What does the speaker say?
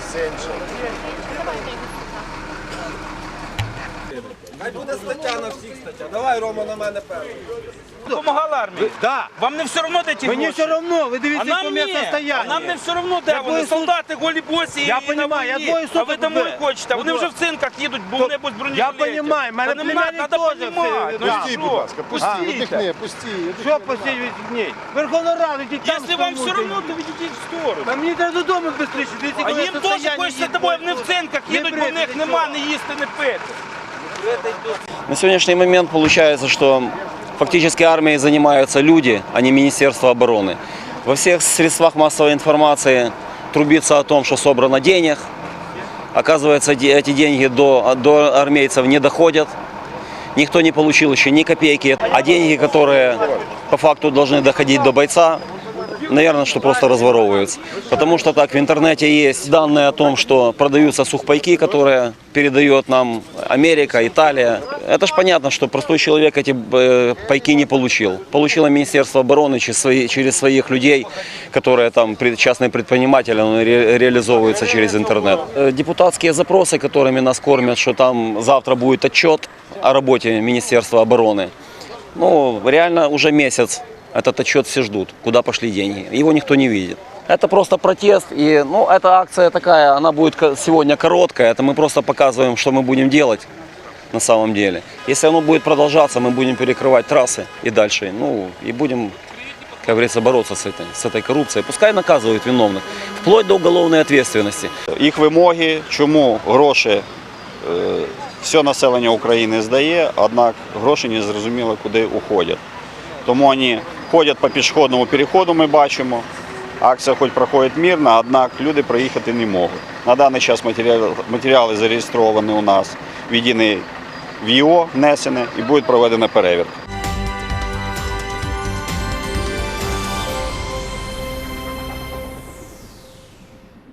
Centro. Хай буде стаття на всіх стаття. Давай, Рома, на мене перший. Допомагала армії. Да. Вам не все одно де ті Мені гроші? все одно, ви А дивіться, нам яке ні, місце а нам не все одно, де Я вони. двоє Солдати голі босі Я і понімаю, на я війні. двоє А ви суток домой хочете, вони Ну, вже в цинках їдуть, бо то- вони будуть бронежилеті. Я понімаю, мене Та не племянник надо теж понімати. все, Ну і Пустіть, будь що? ласка, пустіть, Пустіть. віддихни, пустіть. Що посидіть дней? Верховна Рада, ті там Якщо вам все одно, то відійдіть в сторону. Та мені треба додому швидше. Дивіться, А коли їм теж стояння хочеться їдуть, тобою, вони в цинках їдуть, бо в брити, них нічого. нема не їсти, не пити. На сегодняшний момент получается, что фактически армией занимаются люди, а не Министерство обороны. Во всех средствах массовой информации трубится о том, что собрано денег. Оказывается, эти деньги до, до армейцев не доходят. Никто не получил еще ни копейки. А деньги, которые по факту должны доходить до бойца, наверное, что просто разворовываются. Потому что так, в интернете есть данные о том, что продаются сухпайки, которые передает нам Америка, Италия. Это ж понятно, что простой человек эти э, пайки не получил. Получило Министерство обороны через, свои, через своих людей, которые там частные предприниматели, ре- реализовываются через интернет. Э, Депутатские запросы, которыми нас кормят, что там завтра будет отчет о работе Министерства обороны. Ну, реально уже месяц этот отчет все ждут, куда пошли деньги. Его никто не видит. Это просто протест, и ну, эта акция такая, она будет ко- сегодня короткая, это мы просто показываем, что мы будем делать на самом деле. Если оно будет продолжаться, мы будем перекрывать трассы и дальше, ну, и будем, как говорится, бороться с этой, с этой коррупцией. Пускай наказывают виновных, вплоть до уголовной ответственности. їх вимоги, чому гроші е, все населення України здає, однак гроші не зрозуміло куди уходять. Тому вони ходять по пішохідному переходу, ми бачимо. Акція хоч проходить мирно, однак люди проїхати не можуть. На даний час матеріали, матеріали зареєстровані у нас, введені в ЄО, внесені і буде проведена перевірка.